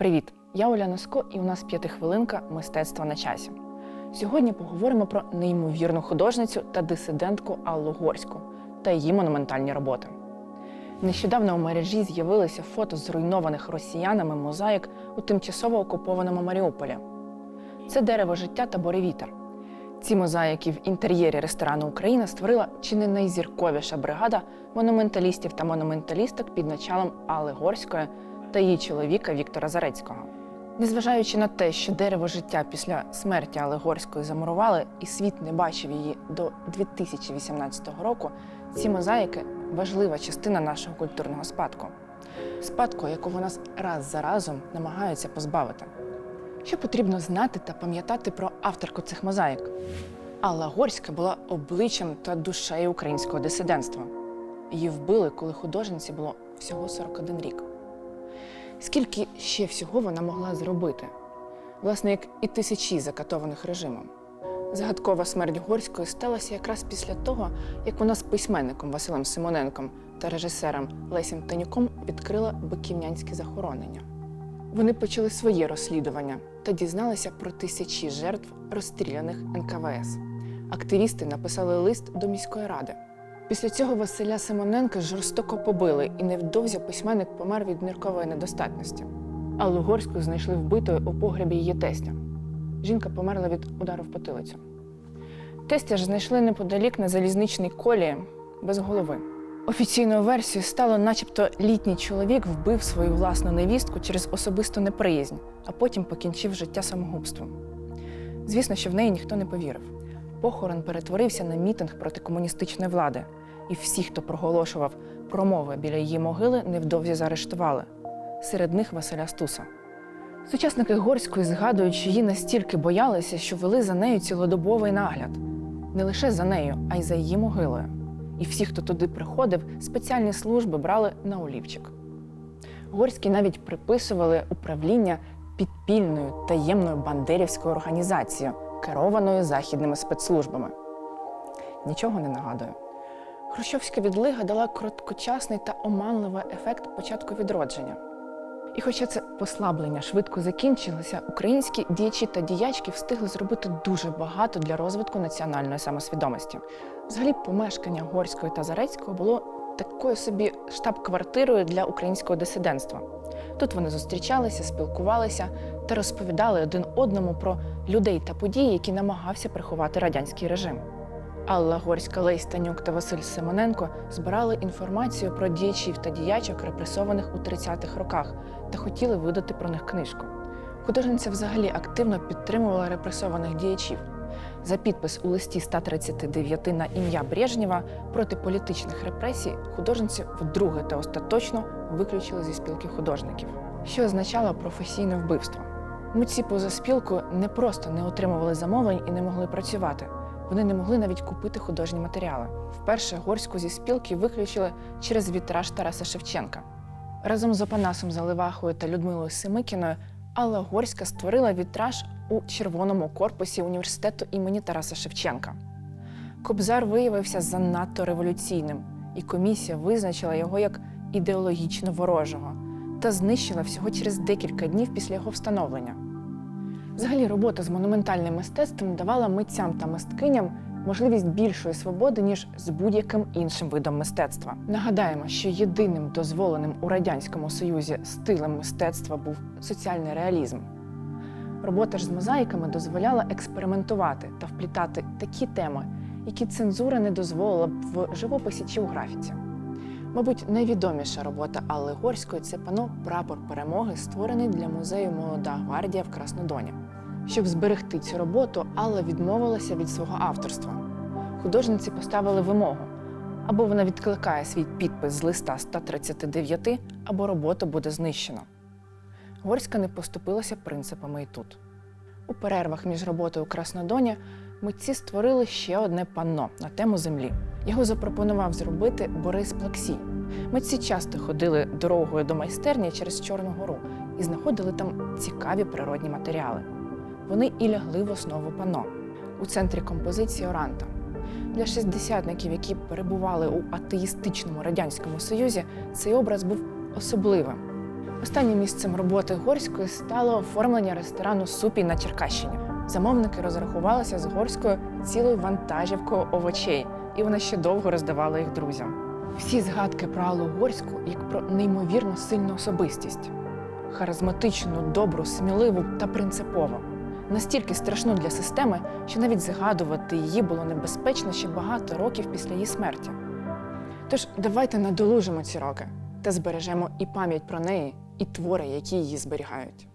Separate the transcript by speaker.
Speaker 1: Привіт! Я Оля Носко, і у нас п'ятихвилинка мистецтва на часі. Сьогодні поговоримо про неймовірну художницю та дисидентку Аллу Горську та її монументальні роботи. Нещодавно у мережі з'явилися фото зруйнованих росіянами мозаїк у тимчасово окупованому Маріуполі. Це дерево життя та буревітер. Ці мозаїки в інтер'єрі ресторану Україна створила чи не найзірковіша бригада монументалістів та монументалісток під началом Алли Горської та її чоловіка Віктора Зарецького. Незважаючи на те, що дерево життя після смерті Алли Горської замурували і світ не бачив її до 2018 року, ці мозаїки важлива частина нашого культурного спадку. Спадку, якого нас раз за разом намагаються позбавити. Що потрібно знати та пам'ятати про авторку цих мозаїк? Алла Горська була обличчям та душею українського дисидентства. Її вбили, коли художниці було всього 41 рік. Скільки ще всього вона могла зробити? Власне, як і тисячі закатованих режимом. Загадкова смерть Горської сталася якраз після того, як вона з письменником Василем Симоненком та режисером Лесем Танюком відкрила биківнянське захоронення. Вони почали своє розслідування та дізналися про тисячі жертв розстріляних НКВС. Активісти написали лист до міської ради. Після цього Василя Симоненка жорстоко побили, і невдовзі письменник помер від ниркової недостатності. Аллу Горську знайшли вбитою у погребі її тестя. Жінка померла від удару в потилицю. Тестя ж знайшли неподалік на залізничній колії без голови. Офіційною версією стало, начебто, літній чоловік вбив свою власну невістку через особисту неприязнь, а потім покінчив життя самогубством. Звісно, що в неї ніхто не повірив. Похорон перетворився на мітинг проти комуністичної влади, і всі, хто проголошував промови біля її могили, невдовзі заарештували. Серед них Василя Стуса. Сучасники Горської згадують, що її настільки боялися, що вели за нею цілодобовий нагляд. Не лише за нею, а й за її могилою. І всі, хто туди приходив, спеціальні служби брали на олівчик. Горській навіть приписували управління підпільною таємною бандерівською організацією, керованою західними спецслужбами. Нічого не нагадую. Хрущовська відлига дала короткочасний та оманливий ефект початку відродження. І хоча це послаблення швидко закінчилося, українські діячі та діячки встигли зробити дуже багато для розвитку національної самосвідомості. Взагалі, помешкання Горської та Зарецького було такою собі штаб-квартирою для українського дисидентства. Тут вони зустрічалися, спілкувалися та розповідали один одному про людей та події, які намагався приховати радянський режим. Алла Горська, Лесь Танюк та Василь Симоненко збирали інформацію про діячів та діячок, репресованих у 30-х роках, та хотіли видати про них книжку. Художниця взагалі активно підтримувала репресованих діячів. За підпис у листі 139 на ім'я Брежнєва проти політичних репресій художницю вдруге та остаточно виключили зі спілки художників, що означало професійне вбивство. Митці поза спілкою не просто не отримували замовлень і не могли працювати. Вони не могли навіть купити художні матеріали. Вперше горську зі спілки виключили через вітраж Тараса Шевченка. Разом з Опанасом Заливахою та Людмилою Семикіною Алла Горська створила вітраж у червоному корпусі університету імені Тараса Шевченка. Кобзар виявився занадто революційним, і комісія визначила його як ідеологічно ворожого та знищила всього через декілька днів після його встановлення. Взагалі, робота з монументальним мистецтвом давала митцям та мисткиням можливість більшої свободи, ніж з будь-яким іншим видом мистецтва. Нагадаємо, що єдиним дозволеним у Радянському Союзі стилем мистецтва був соціальний реалізм. Робота ж з мозаїками дозволяла експериментувати та вплітати такі теми, які цензура не дозволила б в живописі чи у графіці. Мабуть, найвідоміша робота Алли Горської це пано Прапор перемоги, створений для музею Молода гвардія в Краснодоні. Щоб зберегти цю роботу, Алла відмовилася від свого авторства. Художниці поставили вимогу: або вона відкликає свій підпис з листа 139, або роботу буде знищено. Горська не поступилася принципами і тут. У перервах між роботою у Краснодоні митці створили ще одне панно на тему землі. Його запропонував зробити Борис Плаксій. Митці часто ходили дорогою до майстерні через Чорну гору і знаходили там цікаві природні матеріали. Вони і лягли в основу панно. У центрі композиції Оранта. Для шістдесятників, які перебували у атеїстичному радянському союзі, цей образ був особливим. Останнім місцем роботи Горської стало оформлення ресторану Супій на Черкащині. Замовники розрахувалися з Горською цілою вантажівкою овочей, і вона ще довго роздавала їх друзям. Всі згадки про Аллу Горську як про неймовірно сильну особистість, харизматичну, добру, сміливу та принципову. Настільки страшну для системи, що навіть згадувати її було небезпечно ще багато років після її смерті. Тож давайте надолужимо ці роки та збережемо і пам'ять про неї, і твори, які її зберігають.